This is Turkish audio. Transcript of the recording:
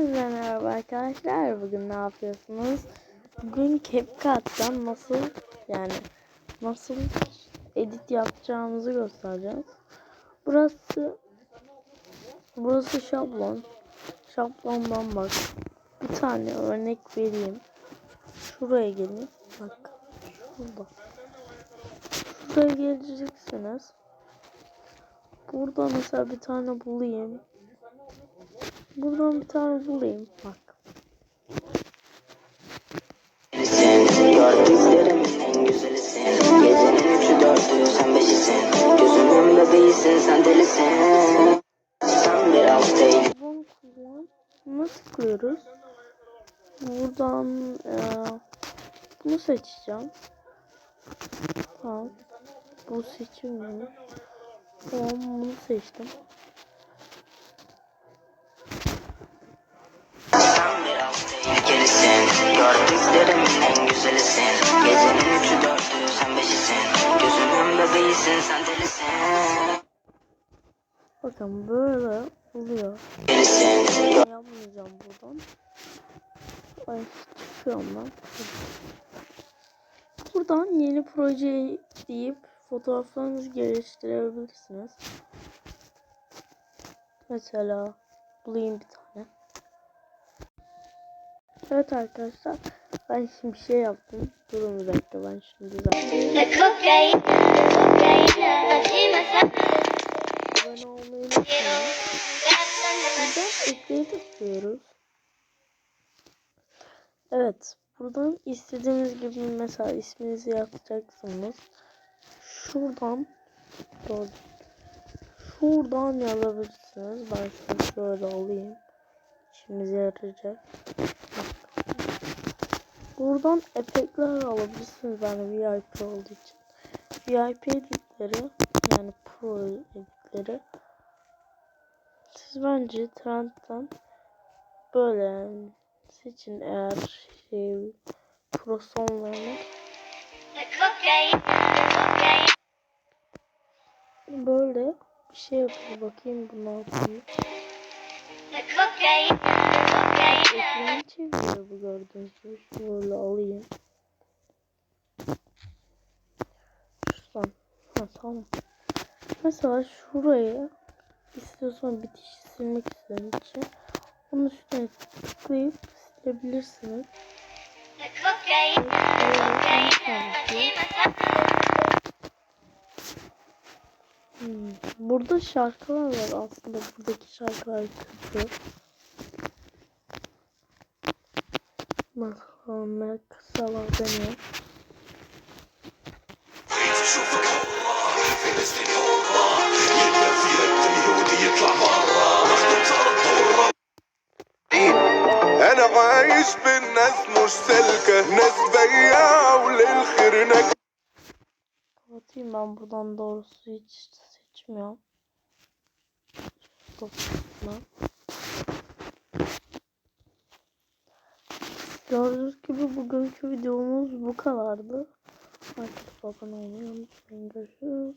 Merhaba arkadaşlar. Bugün ne yapıyorsunuz? Bugün CapCut'tan nasıl yani nasıl edit yapacağımızı göstereceğiz. Burası burası şablon. Şablondan bak. Bir tane örnek vereyim. Şuraya gelin. Bak. Şurada. Şuraya geleceksiniz. Burada mesela bir tane bulayım. Buradan bir tane bulayım. Bak. Bunu tıklıyoruz. Buradan eee, bunu seçeceğim. Tamam. Bu seçilmiyor. Tamam bunu seçtim. Alt tehlikelisin Gördüklerim en güzelisin Gecenin üçü dördü sen beşisin Gözümün bebeğisin sen delisin Bakın böyle oluyor. Delisin Yapmayacağım buradan. Ay çıkıyorum ben. Buradan yeni proje deyip fotoğraflarınızı geliştirebilirsiniz. Mesela bulayım bir tane. Evet arkadaşlar ben şimdi bir şey yaptım. Durun bir dakika ben şimdi zaten abone olmayı unutmayın. Buradan ekleyi tıklıyoruz. Evet. Buradan istediğiniz gibi mesela isminizi yazacaksınız. Şuradan. Şuradan yazabilirsiniz. Ben şunu şöyle alayım. İşimize yarayacak. Buradan efektler alabilirsiniz. Ben VIP olduğu için. VIP editleri yani pro editleri siz bence trendten böyle seçin eğer şey pro sonlarını böyle bir şey yapıyor bakayım bu ne yapıyor ekranı gibi şöyle alayım. Şuradan. Ha tamam. Mesela şuraya istiyorsan bitişi silmek istediğin için onun üstüne tıklayıp silebilirsiniz Hmm, Burada şarkılar var aslında. Buradaki şarkılar kötü. Bakalım kısalar deniyor. انا عايش بالناس مش سالكة ناس بياعة وللخير ناس Kapatayım ben buradan doğrusu hiç seçmiyorum. Stopla. Gördüğünüz gibi bugünkü videomuz bu kadardı. Herkes abone olmayı unutmayın. Görüşürüz.